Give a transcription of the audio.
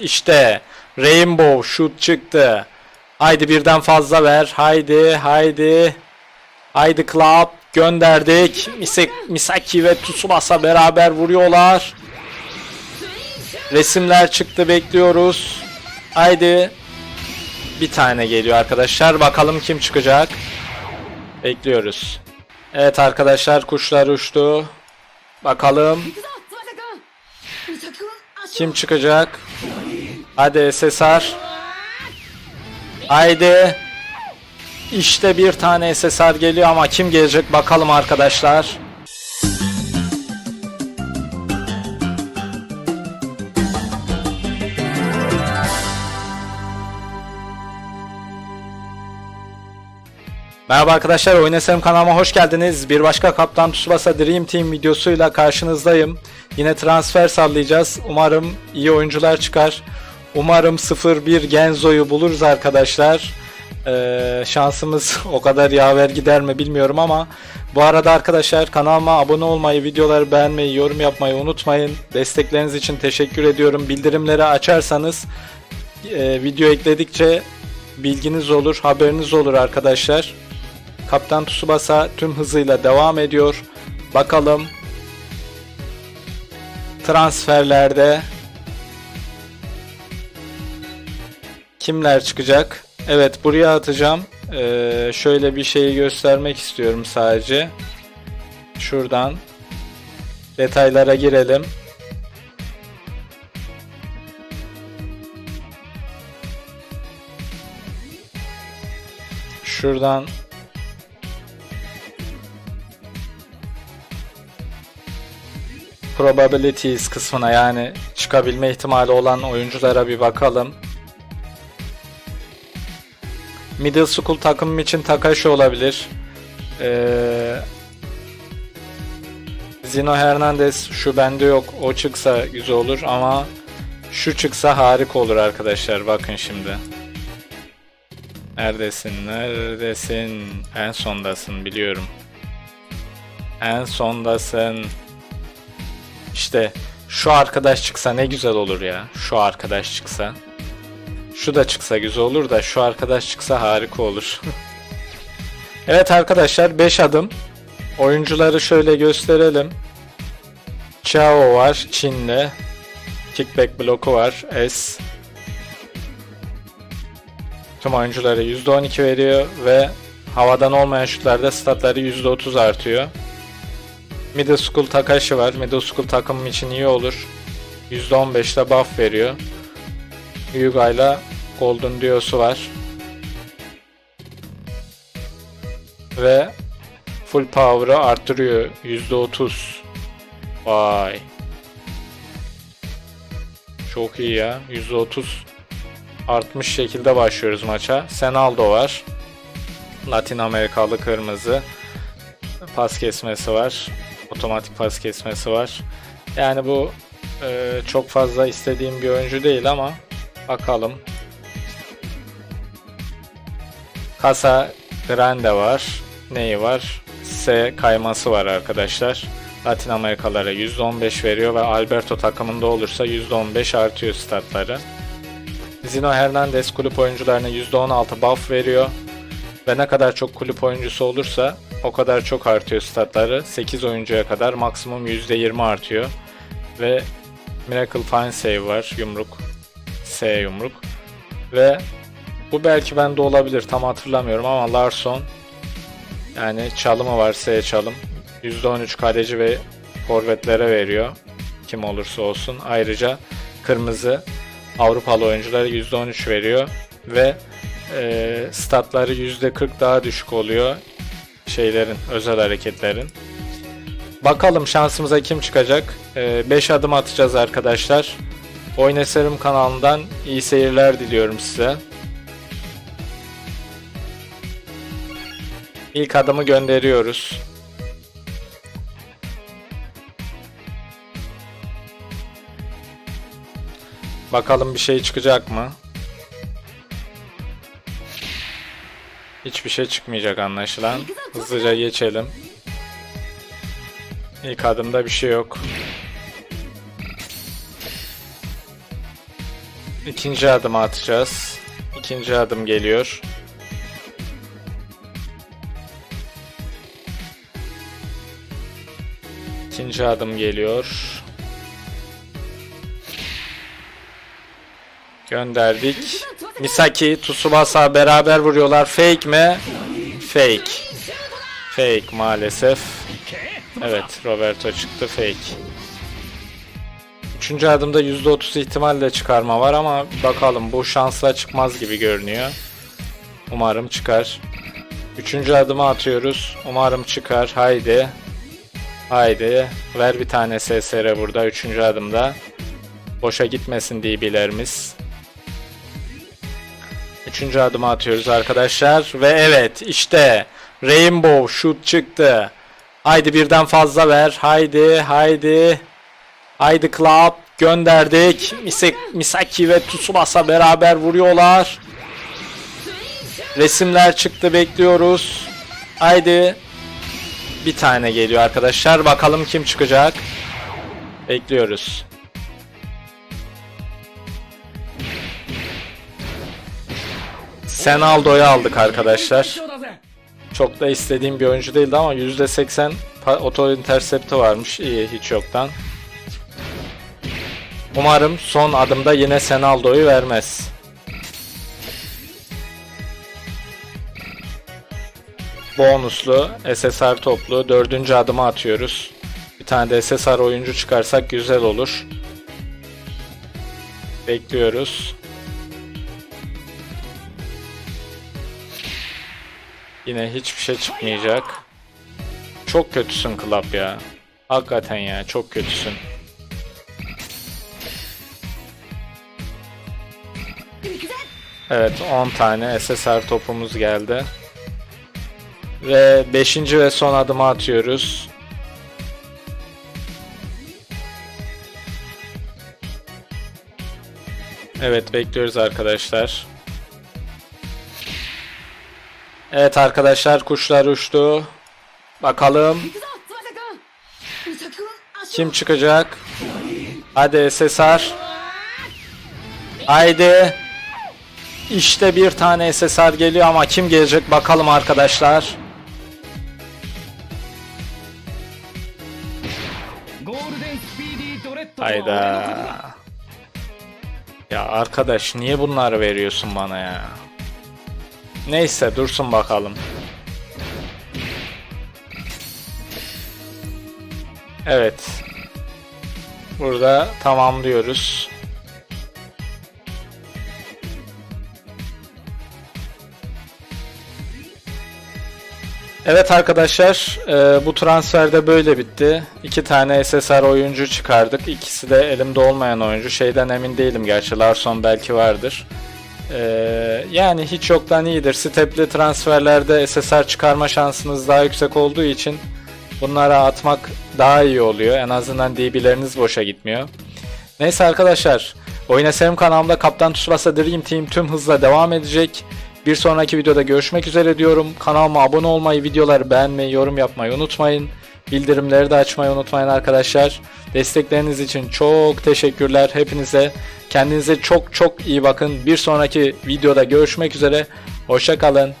İşte Rainbow şut çıktı. Haydi birden fazla ver. Haydi haydi. Haydi Club gönderdik. Misaki ve Tsubasa beraber vuruyorlar. Resimler çıktı bekliyoruz. Haydi. Bir tane geliyor arkadaşlar. Bakalım kim çıkacak. Bekliyoruz. Evet arkadaşlar kuşlar uçtu. Bakalım. Kim çıkacak? Hadi SSR. Haydi. İşte bir tane SSR geliyor ama kim gelecek bakalım arkadaşlar. Merhaba arkadaşlar, Oynasarım kanalıma hoş geldiniz. Bir başka Kaptan Tsubasa Dream Team videosuyla karşınızdayım. Yine transfer sallayacağız. Umarım iyi oyuncular çıkar. Umarım 0-1 Genzo'yu buluruz arkadaşlar. Ee, şansımız o kadar yaver gider mi bilmiyorum ama bu arada arkadaşlar kanalıma abone olmayı, videoları beğenmeyi, yorum yapmayı unutmayın. Destekleriniz için teşekkür ediyorum. Bildirimleri açarsanız e, video ekledikçe bilginiz olur, haberiniz olur arkadaşlar. Kaptan Tsubasa tüm hızıyla devam ediyor. Bakalım transferlerde kimler çıkacak? Evet buraya atacağım. Ee, şöyle bir şeyi göstermek istiyorum sadece. Şuradan detaylara girelim. Şuradan probabilities kısmına yani çıkabilme ihtimali olan oyunculara bir bakalım. Middle School takımım için Takashi olabilir. Ee, Zino Hernandez şu bende yok. O çıksa güzel olur ama şu çıksa harika olur arkadaşlar. Bakın şimdi. Neredesin? Neredesin? En sondasın biliyorum. En sondasın. İşte şu arkadaş çıksa ne güzel olur ya. Şu arkadaş çıksa. Şu da çıksa güzel olur da şu arkadaş çıksa harika olur. evet arkadaşlar 5 adım. Oyuncuları şöyle gösterelim. Chao var Çinli. Kickback bloku var. S. Tüm oyuncuları %12 veriyor ve havadan olmayan şutlarda statları %30 artıyor. Middle School Takashi var. Middle School takımım için iyi olur. %15'te buff veriyor. Hyuga ile Golden Duo'su var. Ve full power'ı arttırıyor. %30. Vay. Çok iyi ya. %30 artmış şekilde başlıyoruz maça. Senaldo var. Latin Amerikalı kırmızı. Pas kesmesi var. Otomatik pas kesmesi var. Yani bu e, çok fazla istediğim bir oyuncu değil ama bakalım. Kasa Grande var. Neyi var? S kayması var arkadaşlar. Latin Amerikalara %15 veriyor ve Alberto takımında olursa %15 artıyor statları. Zino Hernandez kulüp oyuncularına %16 buff veriyor. Ve ne kadar çok kulüp oyuncusu olursa o kadar çok artıyor statları. 8 oyuncuya kadar maksimum %20 artıyor. Ve Miracle Fine Save var. Yumruk. S yumruk. Ve bu belki bende olabilir. Tam hatırlamıyorum ama Larson yani çalımı var. S çalım. %13 kaleci ve forvetlere veriyor. Kim olursa olsun. Ayrıca kırmızı Avrupalı oyunculara %13 veriyor. Ve e, statları %40 daha düşük oluyor şeylerin, özel hareketlerin. Bakalım şansımıza kim çıkacak? 5 adım atacağız arkadaşlar. Oyneserim kanalından iyi seyirler diliyorum size. İlk adımı gönderiyoruz. Bakalım bir şey çıkacak mı? Hiçbir şey çıkmayacak anlaşılan. Hızlıca geçelim. İlk adımda bir şey yok. İkinci adımı atacağız. İkinci adım geliyor. İkinci adım geliyor. Gönderdik. Misaki, Tsubasa beraber vuruyorlar. Fake mi? Fake. Fake maalesef. Evet, Roberto çıktı fake. Üçüncü adımda %30 ihtimalle çıkarma var ama bakalım bu şansla çıkmaz gibi görünüyor. Umarım çıkar. Üçüncü adımı atıyoruz. Umarım çıkar. Haydi. Haydi. Ver bir tane SSR burada. Üçüncü adımda. Boşa gitmesin DB'lerimiz. Üçüncü adımı atıyoruz arkadaşlar. Ve evet işte Rainbow Shoot çıktı. Haydi birden fazla ver. Haydi haydi. Haydi Club gönderdik. Misaki, ve Tsubasa beraber vuruyorlar. Resimler çıktı bekliyoruz. Haydi. Bir tane geliyor arkadaşlar. Bakalım kim çıkacak. Bekliyoruz. Senaldo'yu aldık arkadaşlar. Çok da istediğim bir oyuncu değildi ama %80 pa- auto intercept'i varmış. İyi hiç yoktan. Umarım son adımda yine Senaldo'yu vermez. Bonuslu SSR toplu dördüncü adımı atıyoruz. Bir tane de SSR oyuncu çıkarsak güzel olur. Bekliyoruz. Yine hiçbir şey çıkmayacak. Çok kötüsün Club ya. Hakikaten ya çok kötüsün. Evet 10 tane SSR topumuz geldi. Ve 5. ve son adımı atıyoruz. Evet bekliyoruz arkadaşlar. Evet arkadaşlar kuşlar uçtu. Bakalım. Kim çıkacak? Hadi SSR. Haydi. İşte bir tane SSR geliyor ama kim gelecek bakalım arkadaşlar. Hayda. Ya arkadaş niye bunları veriyorsun bana ya? Neyse dursun bakalım. Evet. Burada tamamlıyoruz. Evet arkadaşlar e, bu transferde böyle bitti. İki tane SSR oyuncu çıkardık. İkisi de elimde olmayan oyuncu. Şeyden emin değilim gerçi Larson belki vardır. E, yani hiç yoktan iyidir. Stepli transferlerde SSR çıkarma şansınız daha yüksek olduğu için bunlara atmak daha iyi oluyor. En azından DB'leriniz boşa gitmiyor. Neyse arkadaşlar. Oyun SM kanalımda Kaptan Tsubasa Dream Team tüm hızla devam edecek. Bir sonraki videoda görüşmek üzere diyorum. Kanalıma abone olmayı, videoları beğenmeyi, yorum yapmayı unutmayın. Bildirimleri de açmayı unutmayın arkadaşlar. Destekleriniz için çok teşekkürler hepinize. Kendinize çok çok iyi bakın. Bir sonraki videoda görüşmek üzere. Hoşça kalın.